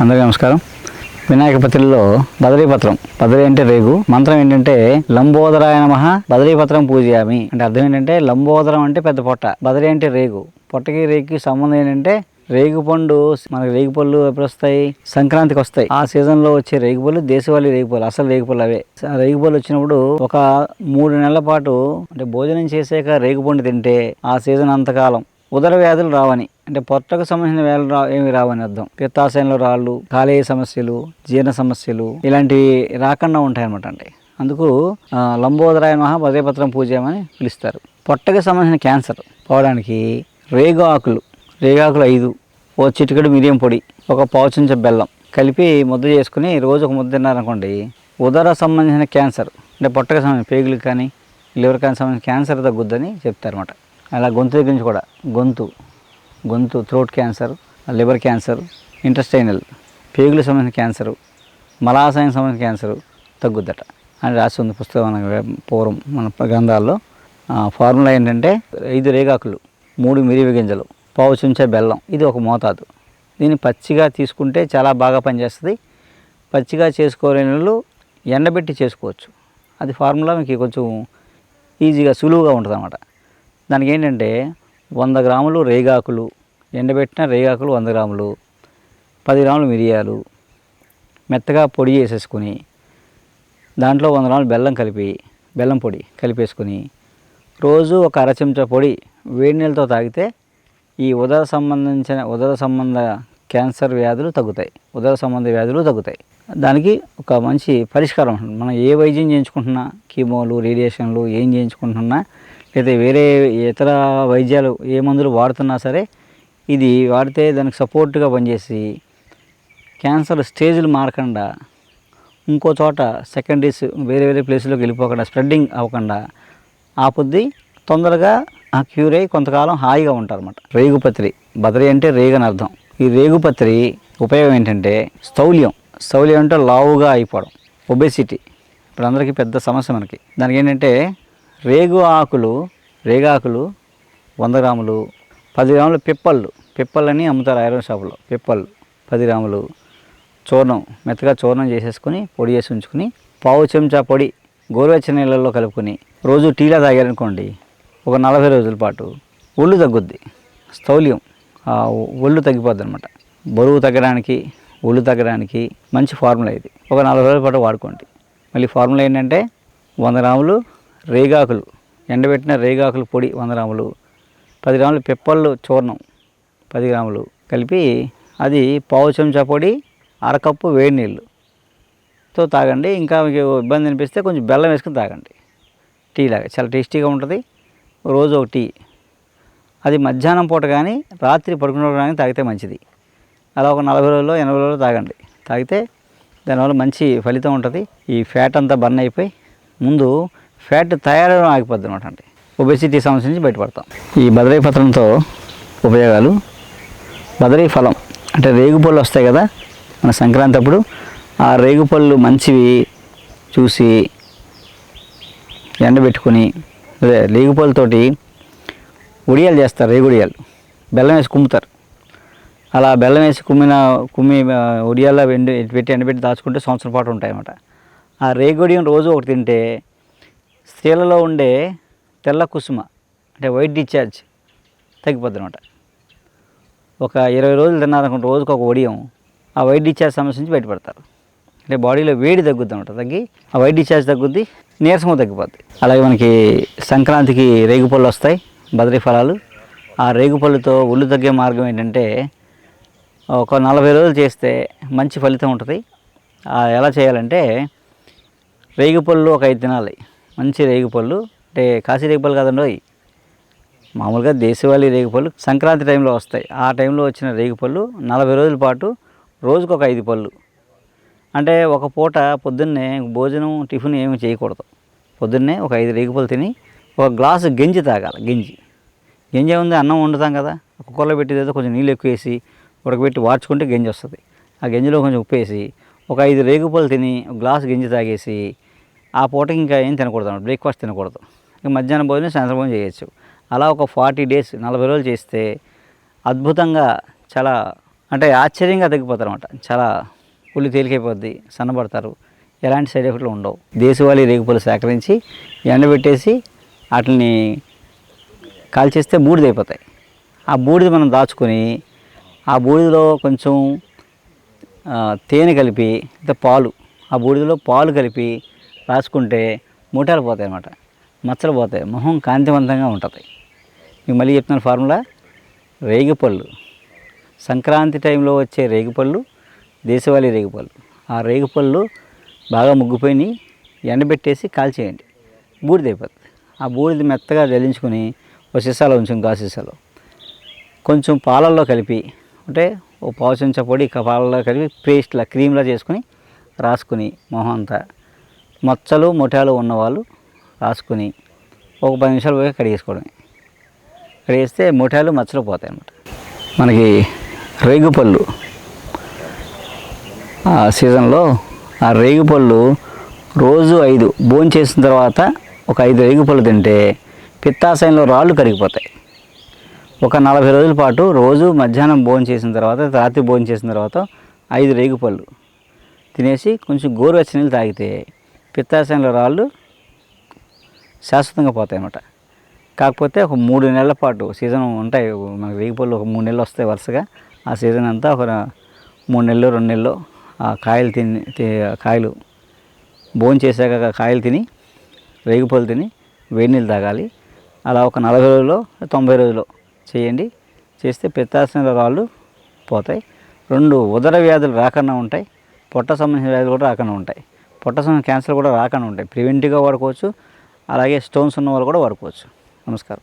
అందరికీ నమస్కారం. వినాయక పత్రిలో బదరీపత్రం బదరీ అంటే రేగు. మంత్రం ఏంటంటే లంబోదరాయ నమ బదరీపత్రం పూజయామి. అంటే అర్థం ఏంటంటే లంబోదరం అంటే పెద్ద పొట్ట. బదరీ అంటే రేగు. పొట్టకి రేగుకి సంబంధం ఏంటంటే రేగు పండు మనకి రేగు పళ్ళు ఎప్పుడు వస్తాయి? సంక్రాంతికి వస్తాయి. ఆ సీజన్లో వచ్చే రేగు పళ్ళు దేశవాళీ రేగు పళ్ళు. అసలు రేగు పళ్ళు అవే. ఆ రేగు పళ్ళు వచ్చినప్పుడు ఒక మూడు నెలల పాటు అంటే భోజనం చేసాక రేగు పండు తింటే ఆ సీజన్ అంతకాలం. ఉదర వ్యాధులు రావని అంటే పొట్టకు సంబంధించిన వ్యాధులు రా ఏమి రావని అర్థం. పిత్తాశయంలో రాళ్ళు కాలేయ సమస్యలు జీర్ణ సమస్యలు ఇలాంటివి రాకుండా ఉంటాయన్నమాట అండి. అందుకు లంబోదరాయ మహా బదరీపత్రం పూజయమని పిలుస్తారు. పొట్టకు సంబంధించిన క్యాన్సర్ పోవడానికి రేగు ఆకులు రేగాకులు ఐదు ఓ చిటికెడు మిరియం పొడి ఒక పావు చెంచా బెల్లం కలిపి ముద్ద చేసుకుని రోజు ఒక ముద్ద తిన్నారనుకోండి ఉదర సంబంధించిన క్యాన్సర్ అంటే పొట్టకు సంబంధించిన పేగులకు కానీ లివర్ కానీ సంబంధించిన క్యాన్సర్ తగ్గుద్దని చెప్తారన్నమాట. అలా గొంతు దగ్గర నుంచి కూడా గొంతు గొంతు throat cancer liver cancer intestinal పేగులకు సంబంధించిన క్యాన్సరు మలాశయం సంబంధించిన క్యాన్సర్ తగ్గుద్దట. అని రాసి ఉంది పుస్తకం పూర్వం మన గ్రంథాల్లో. ఫార్ములా ఏంటంటే ఐదు రేగాకులు మూడు మిరివి గింజలు పావు చుంచే బెల్లం ఇది ఒక మోతాదు. దీన్ని పచ్చిగా తీసుకుంటే చాలా బాగా పనిచేస్తుంది. పచ్చిగా చేసుకోలేని వాళ్ళు ఎండబెట్టి చేసుకోవచ్చు. అది ఫార్ములా మీకు కొంచెం ఈజీగా సులువుగా ఉంటుంది అన్నమాట దానికి ఏంటంటే వంద గ్రాములు రేగాకులు ఎండబెట్టిన రేగాకులు వంద గ్రాములు పది గ్రాములు మిరియాలు మెత్తగా పొడి చేసేసుకుని దాంట్లో వంద గ్రాములు బెల్లం కలిపి బెల్లం పొడి కలిపేసుకుని రోజు ఒక అర చెంచా పొడి వేడి నీళ్ళతో తాగితే ఈ ఉదర సంబంధించిన ఉదర సంబంధ క్యాన్సర్ వ్యాధులు తగ్గుతాయి. ఉదర సంబంధ వ్యాధులు తగ్గుతాయి. దానికి ఒక మంచి పరిష్కారం ఉంటుంది. మనం ఏ వైద్యం చేయించుకుంటున్నా కీమోలు రేడియేషన్లు ఏం చేయించుకుంటున్నా లేదా వేరే ఇతర వైద్యాలు ఏ మందులు వాడుతున్నా సరే ఇది వాడితే దానికి సపోర్ట్గా పనిచేసి క్యాన్సర్ స్టేజ్లు మారకుండా ఇంకో చోట సెకండరీస్ వేరే వేరే ప్లేస్లోకి వెళ్ళిపోకుండా స్ప్రెడ్డింగ్ అవ్వకుండా ఆపుద్ది. తొందరగా ఆ క్యూర్ అయ్యి కొంతకాలం హాయిగా ఉంటారన్నమాట. రేగుపత్రి. బదరి అంటే రేగని అర్థం. ఈ రేగుపత్రి ఉపయోగం ఏంటంటే స్థౌల్యం. స్థౌల్యం అంటే లావుగా అయిపోవడం. ఒబెసిటీ. ఇప్పుడు అందరికీ పెద్ద సమస్య మనకి. దానికి ఏంటంటే రేగు ఆకులు రేగాకులు వంద గ్రాములు పది గ్రాములు పిప్పళ్ళు. పిప్పళ్ళని అమ్ముతారు ఐరన్ షాపులో. పిప్పళ్ళు పది గ్రాములు. చూర్ణం మెత్తగా చూర్ణం చేసేసుకుని పొడి చేసి ఉంచుకుని పావు చెంచా పొడి గోరువెచ్చని నీళ్ళల్లో కలుపుకొని రోజు టీలా తాగారనుకోండి ఒక నలభై రోజుల పాటు ఒళ్ళు తగ్గుద్ది. స్థౌల్యం ఒళ్ళు తగ్గిపోద్ది అనమాట బరువు తగ్గడానికి ఒళ్ళు తగ్గడానికి మంచి ఫార్ములా ఇది. ఒక నలభై రోజుల పాటు వాడుకోండి. మళ్ళీ ఫార్ములా ఏంటంటే వంద గ్రాములు రేగాకులు ఎండబెట్టిన రేగాకులు పొడి వంద గ్రాములు పది గ్రాములు పిప్పళ్ళు చూర్ణం పది గ్రాములు కలిపి అది పావు చెంచా పొడి అరకప్పు వేడి నీళ్ళు తో తాగండి. ఇంకా మీకు ఇబ్బంది అనిపిస్తే కొంచెం బెల్లం వేసుకుని తాగండి. టీ లాగా చాలా టేస్టీగా ఉంటుంది. రోజు ఒక టీ. అది మధ్యాహ్నం పూట కానీ రాత్రి పడుకున్నప్పుడు కానీ తాగితే మంచిది. అలా ఒక నలభై రోజుల్లో ఎనభై రోజుల్లో తాగండి. తాగితే దానివల్ల మంచి ఫలితం ఉంటుంది. ఈ ఫ్యాట్ అంతా బర్న్ అయిపోయి ముందు ఫ్యాట్ తయారవడం ఆగిపోద్ది అనమాట అండి ఒబెసిటీ సమస్య నుంచి బయటపడతాం. ఈ బదరీ పత్రంతో ఉపయోగాలు బదరీ ఫలం అంటే రేగుపళ్ళు వస్తాయి కదా మన సంక్రాంతి అప్పుడు ఆ రేగుపళ్ళు మంచివి చూసి ఎండబెట్టుకొని అదే రేగుపళ్ళతోటి ఉడియాలు చేస్తారు రేగుడియాలు బెల్లం వేసి కుమ్ముతారు. అలా బెల్లం వేసి కుమ్మిన కుమ్మి ఉడియాల్లో ఎండి పెట్టి ఎండబెట్టి దాచుకుంటే సంవత్సరం పాటు ఉంటాయన్నమాట. ఆ రేగుడియం రోజు ఒకటి తింటే స్త్రీలలో ఉండే తెల్ల కుసుమ అంటే వైట్ డిశ్చార్జ్ తగ్గిపోద్ది అనమాట ఒక ఇరవై రోజులు తిన్నారనుకుంటే రోజుకు ఒక ఒడియం ఆ వైట్ డిశ్చార్జ్ సమస్య నుంచి బయటపడతారు. అంటే బాడీలో వేడి తగ్గుద్ది అనమాట తగ్గి ఆ వైట్ డిశ్చార్జ్ తగ్గుద్ది నీరసము తగ్గిపోద్ది. అలాగే మనకి సంక్రాంతికి రేగుపళ్ళు వస్తాయి బదరీ ఫలాలు. ఆ రేగుపళ్ళుతో ఒళ్ళు తగ్గే మార్గం ఏంటంటే ఒక నలభై రోజులు చేస్తే మంచి ఫలితం ఉంటుంది. ఎలా చేయాలంటే రేగుపళ్ళు ఒక ఐదు తినాలి. మంచి రేగిపళ్ళు. అంటే కాశీ రేగుపళ్ళు కాదండి అవి మామూలుగా దేశవాళీ రేగిపళ్ళు సంక్రాంతి టైంలో వస్తాయి. ఆ టైంలో వచ్చిన రేగుపళ్ళు నలభై రోజుల పాటు రోజుకు ఒక ఐదు పళ్ళు. అంటే ఒక పూట పొద్దున్నే భోజనం టిఫిన్ ఏమి చేయకూడదు. పొద్దున్నే ఒక ఐదు రేగుపళ్ళు తిని ఒక గ్లాసు గంజి తాగాలి గంజి. గింజ ఉంది అన్నం వండుతాం కదా. కుక్కర్లో పెట్టేది కొంచెం నీళ్ళు ఎక్కువ వేసి ఉడకబెట్టి వార్చుకుంటే గంజి వస్తుంది. ఆ గంజిలో కొంచెం ఉప్పు వేసి ఒక ఐదు రేగుపళ్ళు తిని ఒక గ్లాసు గింజి తాగేసి ఆ పూటకి ఇంకా ఏం తినకూడదు అన్నమాట. బ్రేక్ఫాస్ట్ తినకూడదు. ఇంకా మధ్యాహ్నం భోజనం సాయంత్రం భోజనం చేయొచ్చు. అలా ఒక ఫార్టీ డేస్ నలభై రోజులు చేస్తే అద్భుతంగా చాలా అంటే ఆశ్చర్యంగా తగ్గిపోతారు అనమాట చాలా ఒళ్ళు తేలికైపోద్ది సన్నబడతారు. ఎలాంటి సైడ్ ఎఫెక్ట్లు ఉండవు. దేశవాళీ రేగుపూలు సేకరించి ఎండబెట్టేసి వాటిని కాల్చేస్తే బూడిద అయిపోతాయి. ఆ బూడిద మనం దాచుకొని ఆ బూడిదలో కొంచెం తేనె కలిపి లేదా పాలు ఆ బూడిదలో పాలు కలిపి రాసుకుంటే మూటాలు పోతాయి అన్నమాట. మచ్చలు పోతాయి. మొహం కాంతివంతంగా ఉంటుంది. మీకు మళ్ళీ చెప్తున్న ఫార్ములా. రేగిపళ్ళు. సంక్రాంతి టైంలో వచ్చే రేగిపళ్ళు దేశవాళీ రేగిపళ్ళు. ఆ రేగిపళ్ళు బాగా ముగ్గిపోయి ఎండబెట్టేసి కాల్చేయండి. బూడిద అయిపోతుంది ఆ బూడిద మెత్తగా జల్లించుకొని ఒక సీసాలో ఉంచుం గా సీసాలో. కొంచెం పాలల్లో కలిపి అంటే ఓ పావు చెంచా పొడి ఇక పాలల్లో కలిపి పేస్ట్లా క్రీమ్లా చేసుకుని రాసుకుని మొహం అంతా మచ్చలు మొటాలు ఉన్నవాళ్ళు రాసుకుని ఒక పది నిమిషాలు పోయి కడిగేసుకోవడమే కడిగేస్తే మొటాలు మచ్చలు పోతాయి అన్నమాట. మనకి రేగుపళ్ళు. ఆ సీజన్లో ఆ రేగుపళ్ళు రోజు ఐదు భోజనం చేసిన తర్వాత ఒక ఐదు రేగుపళ్ళు తింటే పిత్తాశయంలో రాళ్ళు కరిగిపోతాయి. ఒక నలభై రోజుల పాటు రోజు మధ్యాహ్నం భోజనం చేసిన తర్వాత రాత్రి భోజనం చేసిన తర్వాత ఐదు రేగుపళ్ళు తినేసి కొంచెం గోరువెచ్చ నీళ్ళు తాగితే పిత్తాశయంలో రాళ్ళు శాశ్వతంగా పోతాయి అన్నమాట. కాకపోతే ఒక మూడు నెలల పాటు సీజన్ ఉంటాయి. మనకు రేగిపళ్ళు ఒక మూడు నెలలు వస్తాయి వరుసగా. ఆ సీజన్ అంతా ఒక మూడు నెలలు రెండు నెలలు ఆ కాయలు తిని తి- కాయలు బోన్ చేశాక కాయలు తిని రేగిపళ్ళు తిని వేడి నీళ్ళు తాగాలి. అలా ఒక నలభై రోజుల్లో తొంభై రోజుల్లో చేయండి. చేస్తే పిత్తాశయంలో రాళ్ళు పోతాయి. రెండు ఉదర వ్యాధులు రాకుండా ఉంటాయి. పొట్ట సంబంధించిన వ్యాధులు కూడా రాకుండా ఉంటాయి. పొట్ట క్యాన్సర్ కూడా రాకుండా ఉంటాయి. ప్రివెంటివ్గా వాడుకోవచ్చు. అలాగే స్టోన్స్ ఉన్న వాళ్ళు కూడా వాడుకోవచ్చు. నమస్కారం.